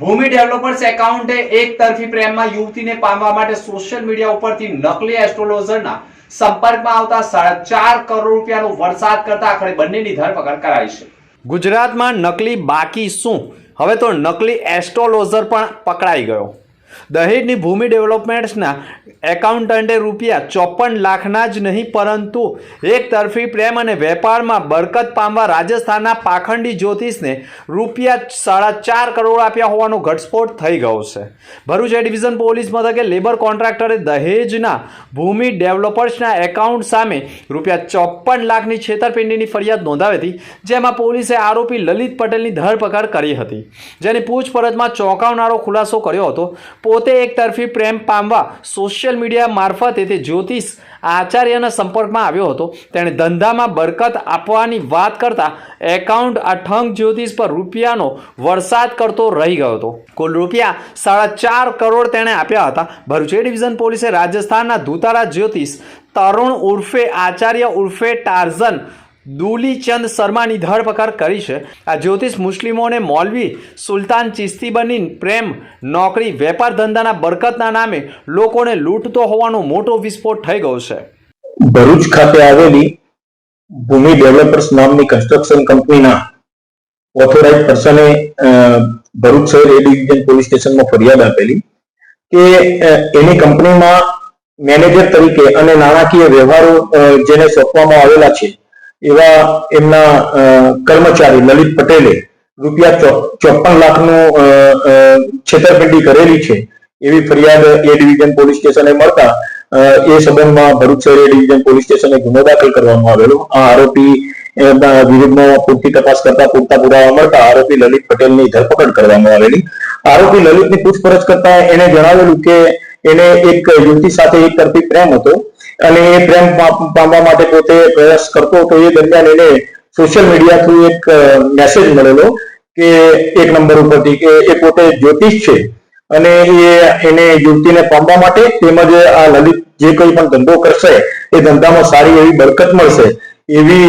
ભૂમિ developers એકાઉન્ટે એક તરફી પ્રેમમાં યુવતીને પામવા માટે સોશિયલ મીડિયા ઉપરથી નકલી એસ્ટ્રોલોજરના સંપર્કમાં આવતા સાડા ચાર કરોડ રૂપિયાનો વરસાદ કરતા આખરે બંનેની ધરપકડ કરાઈ છે. ગુજરાતમાં નકલી બાકી શું? હવે તો નકલી એસ્ટ્રોલોજર પણ પકડાઈ ગયો. દહેજની ભૂમિ ડેવલપમેન્ટ્સના એકાઉન્ટન્ટે રૂપિયા ચોપન લાખના જ નહીં, પરંતુ એક તરફી પ્રેમ અને વેપારમાં બરકત પામવા રાજસ્થાનના પાખંડી જ્યોતિષને રૂપિયા સાડા ચાર કરોડ આપ્યા હોવાનો ઘટસ્ફોટ થઈ ગયો છે. ભરૂચ એ ડિવિઝન પોલીસ મથકે લેબર કોન્ટ્રાક્ટરે દહેજના ભૂમિ ડેવલપર્સના એકાઉન્ટ સામે રૂપિયા ચોપન લાખની છેતરપિંડીની ફરિયાદ નોંધાવી હતી, જેમાં પોલીસે આરોપી લલિત પટેલની ધરપકડ કરી હતી. જેની પૂછપરછમાં ચોંકાવનારો ખુલાસો કર્યો હતો. પોતે એક તરફી પ્રેમ પામવા સોશિયલ મીડિયા મારફતે તે જ્યોતિષ આચાર્યના સંપર્કમાં આવ્યો હતો. તેણે ધંધામાં બરકત આપવાની વાત કરતા એકાઉન્ટ આ ઠંગ જ્યોતિષ પર રૂપિયાનો વરસાદ કરતો રહી ગયો હતો. કુલ રૂપિયા સાડા ચાર કરોડ તેણે આપ્યા હતા. ભરૂચ ડિવિઝન પોલીસે રાજસ્થાનના ધુતારા જ્યોતિષ તરુણ ઉર્ફે આચાર્ય ઉર્ફે ટાર્ઝન દુલીચંદ શર્માની ધરપકડ કરી છે. આ જ્યોતિષ મુસ્લિમોને મૌલવી સુલતાન ચિસ્તી બની પ્રેમ, નોકરી, વેપાર ધંધાના બરકતના નામે લોકોને લૂંટતો હોવાનો મોટો વિસ્ફોટ થઈ ગયો છે. ભરૂચ ખાતે આવેલી ભૂમિ ડેવલપર્સ નામની કન્સ્ટ્રક્શન કંપનીના ઓથોરાઇઝ પર્સને ભરૂચ શહેર એ ડિવિઝન પોલીસ સ્ટેશનમાં ફરિયાદ આપેલી કે એની કંપનીમાં મેનેજર તરીકે અને નાણાકીય વ્યવહારો જેને સોંપવામાં આવેલા છે એવા એમના કર્મચારી લલિત પટેલે રૂપિયા ચોપન લાખનું છેતરપિંડી કરેલી છે. એવી ફરિયાદ એ ડિવિઝન પોલીસ સ્ટેશને મળતા એ સંબંધમાં ભરૂચ શહેર એ ડિવિઝન પોલીસ સ્ટેશને ગુનો દાખલ કરવામાં આવેલો. આ આરોપી અ, ના વિરુદ્ધમાં પૂરતી તપાસ કરતા પૂરતા પુરાવા મળતા આરોપી લલિત પટેલની ધરપકડ કરવામાં આવેલી. આરોપી લલિતની પૂછપરછ કરતા એને જણાવેલું કે એને એક યુવતી સાથે એક તરફી પ્રેમ હતો અને એ પ્રેમ પામવા માટે પોતે પ્રયાસ કરતો હતો. એ દરમિયાન એને સોશિયલ મીડિયા થ્રુ એક મેસેજ મળેલો કે એક નંબર ઉપરથી કે એ પોતે જ્યોતિષ છે અને એ એને યુવતીને પામવા માટે તેમજ આ લલિત જે કોઈ પણ ધંધો કરશે એ ધંધામાં સારી એવી બરકત મળશે એવી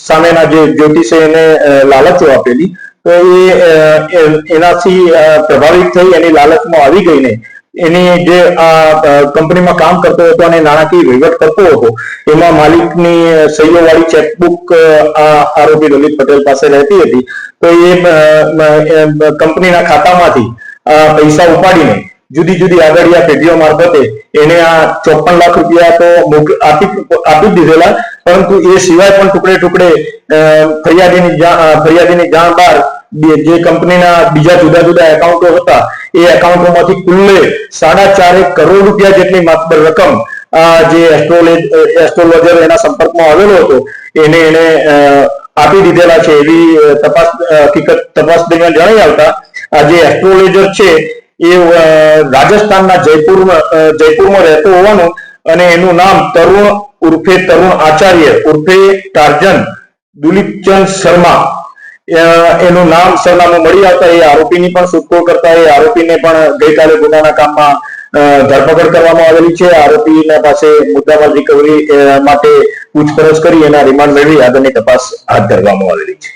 સામેના જે જ્યોતિષે એને લાલચો આપેલી. તો એ એનાથી પ્રભાવિત થઈ એની લાલચમાં આવી ગઈને એની જે આ કંપનીમાં કામ કરતો હતો અને નાણાકીય વહીવટ કરતો હતો, એમાં માલિકની સહીઓ વાળી ચેકબુક આ આરોપી લલિત પટેલ પાસે રહેતી હતી. તો એ કંપનીના ખાતામાંથી પૈસા ઉપાડીને જુદી જુદી આગળિયા પેઢીઓ મારફતે એને આ ચોપન લાખ રૂપિયા તો આપી આપી દીધેલા. પરંતુ એ સિવાય પણ ટુકડે ટુકડે ફરિયાદીની ફરિયાદીની જાણ બહાર બે- જે કંપનીના બીજા જુદા જુદા એકાઉન્ટો હતા એ એકાઉન્ટોમાંથી કુલ્લે સાડા ચારેક કરોડ રૂપિયા જેટલી માત્ર રકમ જે એસ્ટ્રોલે એસ્ટ્રોલોજર એના સંપર્કમાં આવેલો હતો, એને એને આપી દીધેલા છે એવી તપાસ હકીકત તપાસ દરમિયાન જણાઈ આવતા, આ જે એસ્ટ્રોલોજર છે, એ રાજસ્થાનના જયપુરમાં જયપુરમાં રહેતો હોવાનું અને એનું નામ તરુણ ઉર્ફે તરુણ આચાર્ય, ઉર્ફે ટાર્જન દુલીપચંદ શર્મા એનું નામ સરનામું મળી આવતા એ આરોપીની પણ શોધખોળ કરતા એ આરોપીને પણ ગઈકાલે ગુનાના કામમાં ધરપકડ કરવામાં આવેલી છે. આરોપીના પાસે મુદ્દામાલ રિકવરી માટે પૂછપરછ કરી એના રિમાન્ડ મેળવી આગળની તપાસ હાથ ધરવામાં આવેલી છે.